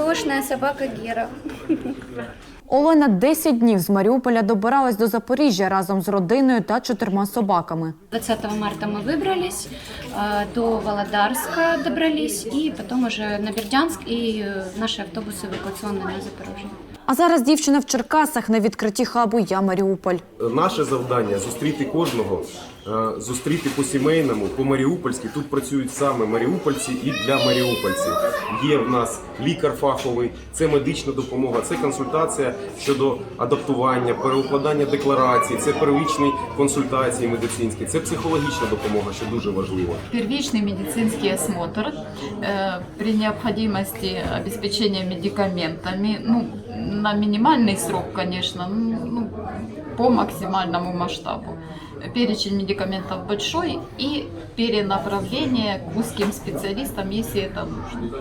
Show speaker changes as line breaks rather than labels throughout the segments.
СПОшная собака Гера.
Олена 10 днів з Маріуполя добиралась до Запоріжжя разом з родиною та чотирма собаками.
20 марта мы выбрались, э, до Володарска добрались, и потом уже на Бердянск, и э, наши автобусы эвакуационные на Запорожье.
А зараз дівчина в Черкасах на відкритті хабу Я Маріуполь.
Наше завдання зустріти кожного, е, зустріти по сімейному, по маріупольськи. Тут працюють саме маріупольці і для маріупольців. Є в нас лікар фаховий, це медична допомога, це консультація щодо адаптування, переукладання декларацій, це первичні консультації медицинські, це психологічна допомога, що дуже важливо.
Первичный медицинский осмотр э, при необходимости обеспечения медикаментами, ну, на минимальный срок, конечно, ну, ну, по максимальному масштабу. Перечень медикаментов большой и перенаправление к узким специалистам, если это нужно.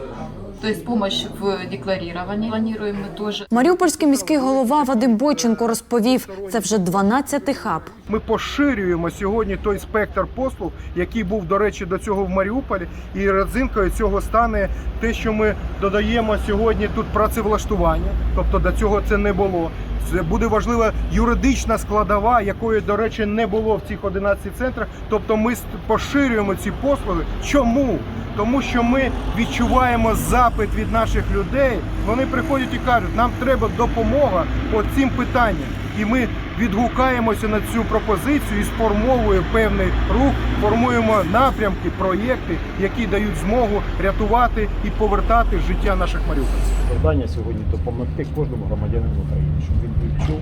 То есть помощь в декларировании планируем мы тоже.
Маріупольський міський голова Вадим Бойченко розповів, це вже 12-й хаб.
Ми поширюємо сьогодні той спектр послуг, який був, до речі, до цього в Маріуполі, і родзинкою цього стане те, що ми додаємо сьогодні тут працевлаштування, тобто до цього це не було. Це буде важлива юридична складова, якої, до речі, не було в цих 11 центрах. Тобто ми поширюємо ці послуги. Чому? Тому що ми відчуваємо запит від наших людей. Вони приходять і кажуть, нам треба допомога по цим питанням. І ми відгукаємося на цю пропозицію і сформовуємо певний рух, формуємо напрямки, проєкти, які дають змогу рятувати і повертати життя наших маріупольців.
завдання сьогодні допомогти кожному громадянину України, щоб він відчув,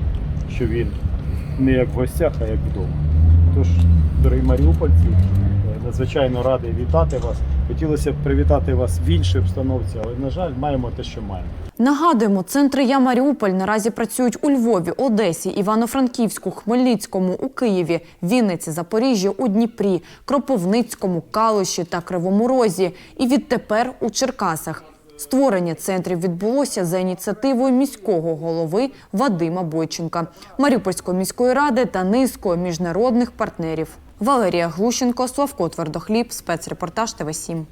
що він не як в гостях, а як вдома. Тож, дорогі маріупольці, е, надзвичайно радий вітати вас. Хотілося б привітати вас в іншій обстановці, але, на жаль, маємо те, що маємо.
Нагадуємо, центри Я Маріуполь наразі працюють у Львові, Одесі, Івано-Франківську, Хмельницькому, у Києві, Вінниці, Запоріжжі, у Дніпрі, Кропивницькому, Калуші та Кривому Розі. І відтепер у Черкасах. Створення центрів відбулося за ініціативою міського голови Вадима Бойченка, Маріупольської міської ради та низкою міжнародних партнерів. Валерія Глущенко, Славко Твердохліб, спецрепортаж ТВ 7